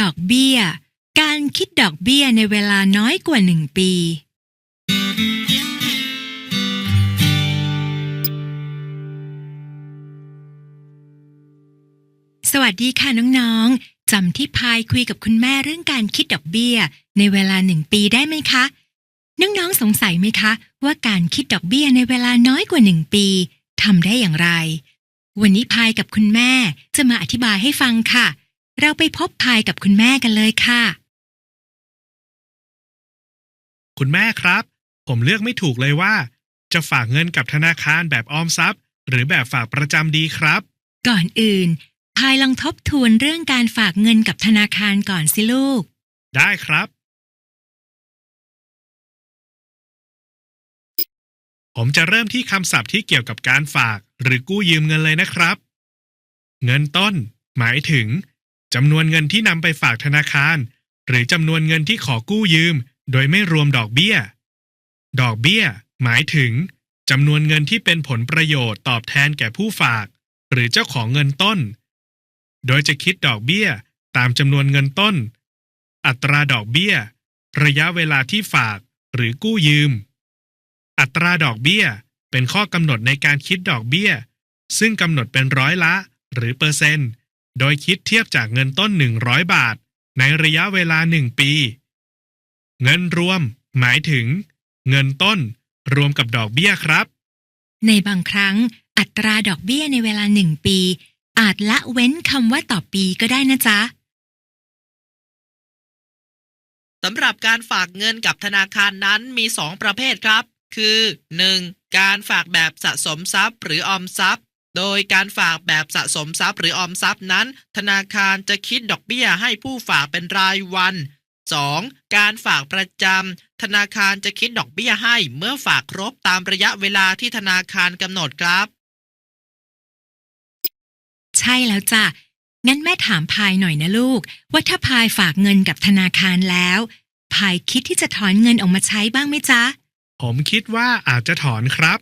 ดอกเบี้ย การคิดดอกเบี้ยในเวลาน้อยกว่าหนึ่งปี สวัสดีค่ะน้องๆจำที่พายคุยกับคุณแม่เรื่องการคิดดอกเบี้ย ในเวลาหนึ่งปีได้ไหมคะ น้องๆสงสัยไหมคะ ว่าการคิดดอกเบี้ยในเวลาน้อยกว่าหนึ่งปีทำได้อย่างไร วันนี้พายกับคุณแม่จะมาอธิบายให้ฟังค่ะ เราไปพบพายกับคุณแม่กันเลยค่ะ คุณแม่ครับ ผมเลือกไม่ถูกเลยว่า จะฝากเงินกับธนาคารแบบออมทรัพย์ หรือแบบฝากประจำดีครับ ก่อนอื่น พายลองทบทวนเรื่องการฝากเงินกับธนาคารก่อนสิลูก ได้ครับ ผมจะเริ่มที่คำศัพท์ที่เกี่ยวกับการฝาก หรือกู้ยืมเงินเลยนะครับ เงินต้น หมายถึง จำนวนเงินที่นำไปฝากธนาคาร หรือจำนวนเงินที่ขอกู้ยืม โดยไม่รวมดอกเบี้ย ดอกเบี้ย หมายถึงจำนวนเงินที่เป็นผลประโยชน์ตอบแทนแก่ผู้ฝาก หรือเจ้าของเงินต้น โดยจะคิดดอกเบี้ยตามจำนวนเงินต้น อัตราดอกเบี้ย ระยะเวลาที่ฝากหรือกู้ยืม อัตราดอกเบี้ยเป็นข้อกำหนดในการคิดดอกเบี้ย ซึ่งกำหนดเป็นร้อยละ หรือเปอร์เซ็นต์ โดยคิดเทียบจากเงินต้น 100 บาท ในระยะเวลา 1 ปี เงินรวม หมายถึง เงินต้น รวมกับดอกเบี้ยครับ ในบางครั้ง อัตราดอกเบี้ยในเวลาหนึ่งปี อาจละเว้นคำว่าต่อปีก็ได้นะจ๊ะสำหรับการฝากเงินกับธนาคารนั้นมี 2 ประเภทครับ คือ 1. การฝากแบบสะสมทรัพย์ หรือออมทรัพย์ โดยการฝากแบบสะสมทรัพย์หรือออมทรัพย์นั้น ธนาคารจะคิดดอกเบี้ยให้ผู้ฝากเป็นรายวัน 2. การฝากประจำธนาคารจะคิดดอกเบี้ยให้เมื่อฝากครบตามระยะเวลาที่ธนาคารกำหนดครับ ใช่แล้วจ้ะ งั้นแม่ถามพายหน่อยนะลูก ว่าถ้าพายฝากเงินกับธนาคารแล้ว พายคิดที่จะถอนเงินออกมาใช้บ้างไหมจ๊ะ ผมคิดว่าอาจจะถอนครับ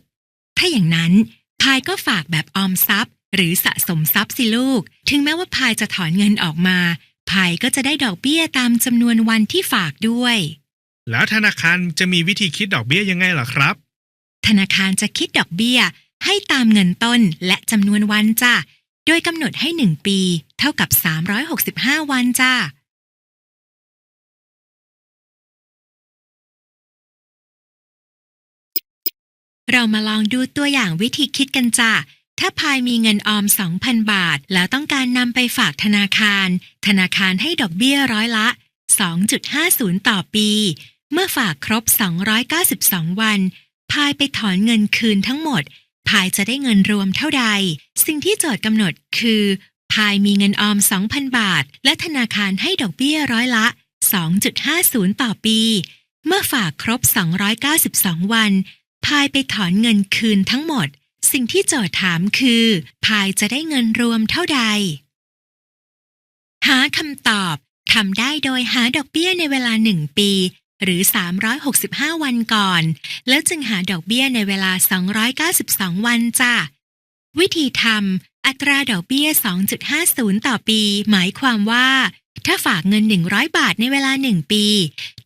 ถ้าอย่างนั้น พายก็ฝากแบบออมทรัพย์ หรือสะสมทรัพย์สิลูก ถึงแม้ว่าพายจะถอนเงินออกมาพายก็จะได้ดอกเบี้ยตามจำนวนวันที่ฝากด้วย แล้วธนาคารจะมีวิธีคิดดอกเบี้ยยังไงล่ะครับ ธนาคารจะคิดดอกเบี้ย ให้ตามเงินต้นและจำนวนวันจ้ะ โดยกำหนดให้ 1 ปี เท่ากับ 365 วันจ้ะ เรามาลองดูตัวอย่างวิธีคิดกันจ้ะ ถ้าพายมีเงินออม 2,000 บาท แล้วต้องการนำไปฝากธนาคาร ธนาคารให้ดอกเบี้ยร้อยละ 2.50 ต่อปี เมื่อฝากครบ 292 วัน พายไปถอนเงินคืนทั้งหมด พายจะได้เงินรวมเท่าใด สิ่งที่โจทย์กำหนดคือ พายมีเงินออม 2,000 บาท และธนาคารให้ดอกเบี้ยร้อยละ 2.50 ต่อปี เมื่อฝากครบ 292 วัน พายไปถอนเงินคืนทั้งหมด สิ่งที่โจทย์ถามคือ พายจะได้เงินรวมเท่าใด หาคำตอบทำได้โดยหาดอกเบี้ยในเวลา1ปี หรือ 365 วันก่อน แล้วจึงหาดอกเบี้ยในเวลา 292 วันจ้ะวิธีทำอัตราดอกเบี้ย 2.50 ต่อปี หมายความว่า ถ้าฝากเงิน 100 บาทในเวลา 1 ปี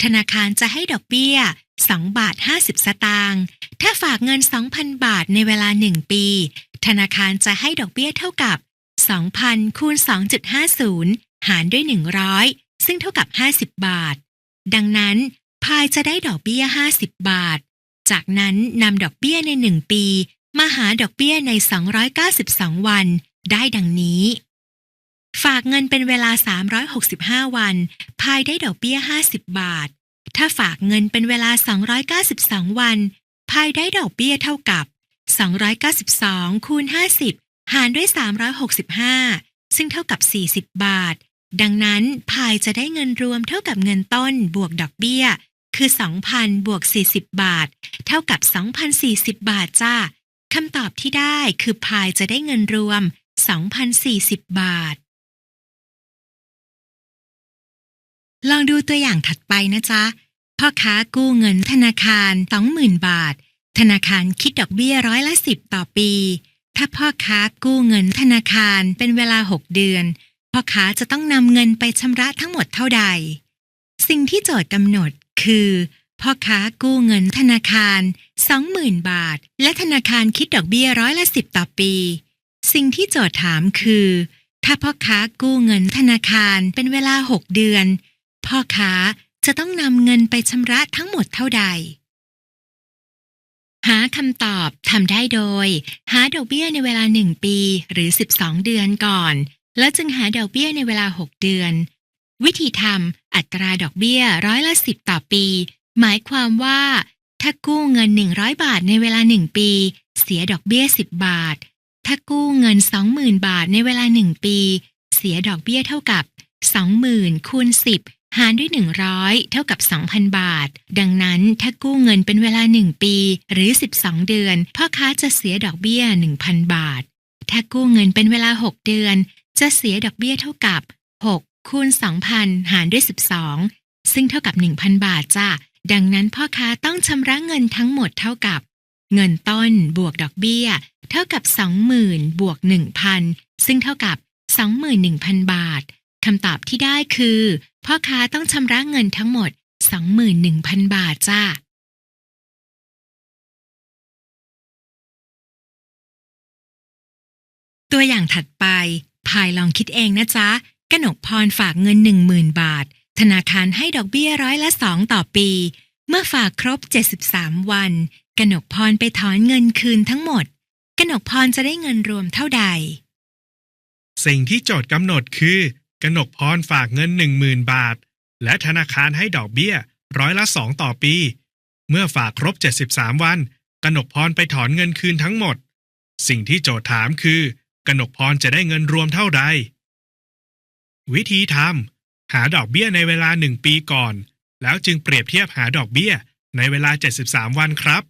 ธนาคารจะให้ดอกเบี้ย 2 บาท 50 สตางค์ ถ้าฝากเงิน 2,000 บาทในเวลา 1 ปี ธนาคารจะให้ดอกเบี้ยเท่ากับ 2,000คูณ2.50 หารด้วย 100 ซึ่งเท่ากับ 50 บาท ดังนั้น พายจะได้ดอกเบี้ย 50 บาท จากนั้นนำดอกเบี้ยใน 1 ปี มาหาดอกเบี้ยใน 292 วัน ได้ดังนี้ ฝากเงินเป็นเวลา 365 วัน พายได้ดอกเบี้ย 50 บาท ถ้าฝากเงินเป็นเวลา 292 วันพายได้ดอกเบี้ยเท่ากับ 292 คูณ 50 หารด้วย 365 ซึ่งเท่ากับ 40 บาท ดังนั้นพายจะได้เงินรวมเท่ากับเงินต้นบวกดอกเบี้ย คือ 2,000 บวก 40 บาท เท่ากับ 2,040 บาทจ้าคำตอบที่ได้คือพายจะได้เงินรวม 2,040 บาท ลองดูตัวอย่างถัดไปนะจ๊ะ พ่อค้ากู้เงินธนาคาร 20,000 บาท ธนาคารคิดดอกเบี้ยร้อยละ10ต่อปี ถ้าพ่อค้ากู้เงินธนาคารเป็นเวลา 6 เดือน พ่อค้าจะต้องนำเงินไปชำระทั้งหมดเท่าใด สิ่งที่โจทย์กำหนดคือ พ่อค้ากู้เงินธนาคาร 20,000 บาท และธนาคารคิดดอกเบี้ยร้อยละสิบต่อปี สิ่งที่โจทย์ถามคือ ถ้าพ่อค้ากู้เงินธนาคารเป็นเวลา 6 เดือน พ่อค้าจะต้องนำเงินไปชำระทั้งหมดเท่าใด หาคำตอบทำได้โดย หาดอกเบี้ยในเวลา 1 ปีหรือ 12 เดือนก่อน แล้วจึงหาดอกเบี้ยในเวลา 6 เดือน วิธีทำอัตราดอกเบี้ยร้อยละ 10 ต่อปี หมายความว่า ถ้ากู้เงิน 100 บาทในเวลา 1 ปี เสียดอกเบี้ย 10 บาท ถ้ากู้เงิน 20,000 บาทในเวลา 1 ปี เสียดอกเบี้ยเท่ากับ20,000คูณ10 หารด้วย 100 เท่ากับ 2,000 บาท ดังนั้นถ้ากู้เงินเป็นเวลา 1 ปี หรือ 12 เดือน พ่อค้าจะเสียดอกเบี้ย 1,000 บาท ถ้ากู้เงินเป็นเวลา 6 เดือน จะเสียดอกเบี้ยเท่ากับ 6 คูณ 2,000 หารด้วย 12 ซึ่งเท่ากับ 1,000 บาทจ้ะ ดังนั้นพ่อค้าต้องชำระเงินทั้งหมดเท่ากับ เงินต้นบวกดอกเบี้ย เท่ากับ 20,000 บวก 1,000 ซึ่งเท่ากับ 21,000 บาท คำตอบที่ได้คือ พ่อค้าต้องชำระเงินทั้งหมด 21,000 บาทจ้าตัวอย่างถัดไป พายลองคิดเองนะจ๊ะกนกพรฝากเงิน 10,000 บาท ธนาคารให้ดอกเบี้ยร้อยละสองต่อปี เมื่อฝากครบ 73 วัน กนกพรไปถอนเงินคืนทั้งหมด กนกพรจะได้เงินรวมเท่าใด สิ่งที่โจทย์กำหนดคือ กนกพรฝากเงิน 10,000 บาท และธนาคารให้ดอกเบี้ย ร้อยละสองต่อปี เมื่อฝากครบ 73 วัน กนกพรไปถอนเงินคืนทั้งหมด สิ่งที่โจทย์ถามคือกนกพรจะได้เงินรวมเท่าใด วิธีทำหาดอกเบี้ยในเวลา 1 ปีก่อน แล้วจึงเปรียบเทียบหาดอกเบี้ยในเวลา 73 วันครับ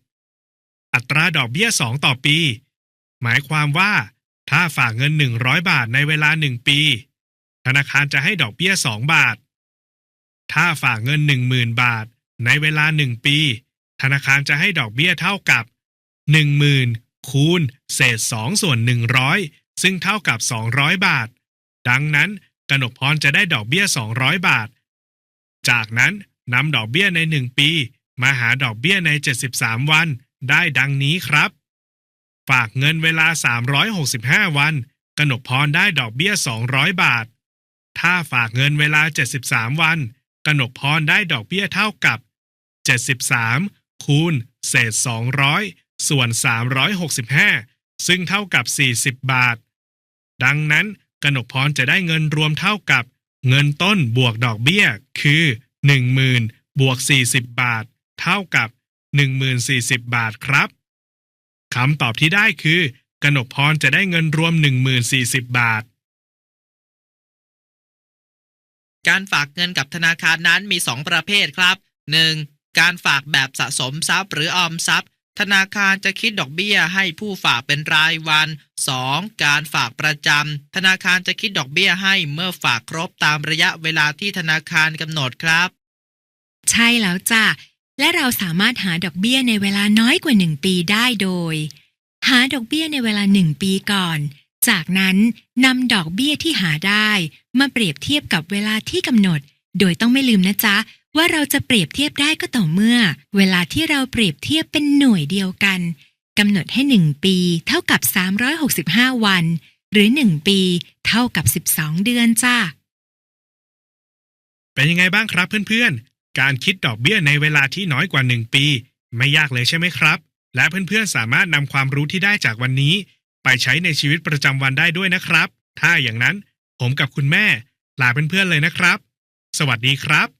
อัตราดอกเบี้ย 2 ต่อปี หมายความว่า ถ้าฝากเงิน 100 บาทในเวลา 1 ปี ธนาคารจะให้ดอกเบี้ย 2 บาท ถ้าฝากเงิน 10,000 บาท ในเวลา 1 ปี ธนาคารจะให้ดอกเบี้ยเท่ากับ 10,000 คูณ เศษ 2 ส่วน 100 ซึ่งเท่ากับ 200 บาท ดังนั้นกนกพรจะได้ดอกเบี้ย 200 บาท จากนั้นนำดอกเบี้ยใน 1 ปี มาหาดอกเบี้ยใน 73 วัน ได้ดังนี้ครับ ฝากเงินเวลา 365 วัน กนกพรได้ดอกเบี้ย 200 บาท ถ้าฝากเงินเวลา 73 วัน กนกพรได้ดอกเบี้ยเท่ากับ 73 คูณ เศษ 200 ส่วน 365 ซึ่งเท่ากับ 40 บาท ดังนั้นกนกพรจะได้เงินรวมเท่ากับ เงินต้นบวกดอกเบี้ย คือ 10,000บวก 40 บาท เท่ากับ 10,040 บาทครับคำตอบที่ได้คือกนกพรจะได้เงินรวม 1040 บาท การฝากเงินกับธนาคารนั้นมี 2 ประเภทครับ 1. การฝากแบบสะสมทรัพย์หรือออมทรัพย์ ธนาคารจะคิดดอกเบี้ยให้ผู้ฝากเป็นรายวัน 2. การฝากประจำธนาคารจะคิดดอกเบี้ยให้เมื่อฝากครบตามระยะเวลาที่ธนาคารกำหนดครับ ใช่แล้วจ้ะและเราสามารถหาดอกเบี้ยในเวลาน้อยกว่า 1 ปีได้โดย หาดอกเบี้ยในเวลา 1 ปีก่อน จากนั้นนำดอกเบี้ยที่หาได้มาเปรียบเทียบกับเวลาที่กำหนด โดยต้องไม่ลืมนะจ๊ะ ว่าเราจะเปรียบเทียบได้ก็ต่อเมื่อ เวลาที่เราเปรียบเทียบเป็นหน่วยเดียวกันกำหนดให้ 1 ปีเท่ากับ 365 วัน หรือ 1 ปีเท่ากับ 12 เดือนจ้าเป็นยังไงบ้างครับเพื่อนๆ การคิดดอกเบี้ยในเวลาที่น้อยกว่า 1 ปี ไม่ยากเลยใช่ไหมครับ และเพื่อนๆสามารถนำความรู้ที่ได้จากวันนี้ ไปใช้ในชีวิตประจำวันได้ด้วยนะครับ ถ้าอย่างนั้นผมกับคุณแม่ลาเพื่อนๆเลยนะครับ สวัสดีครับ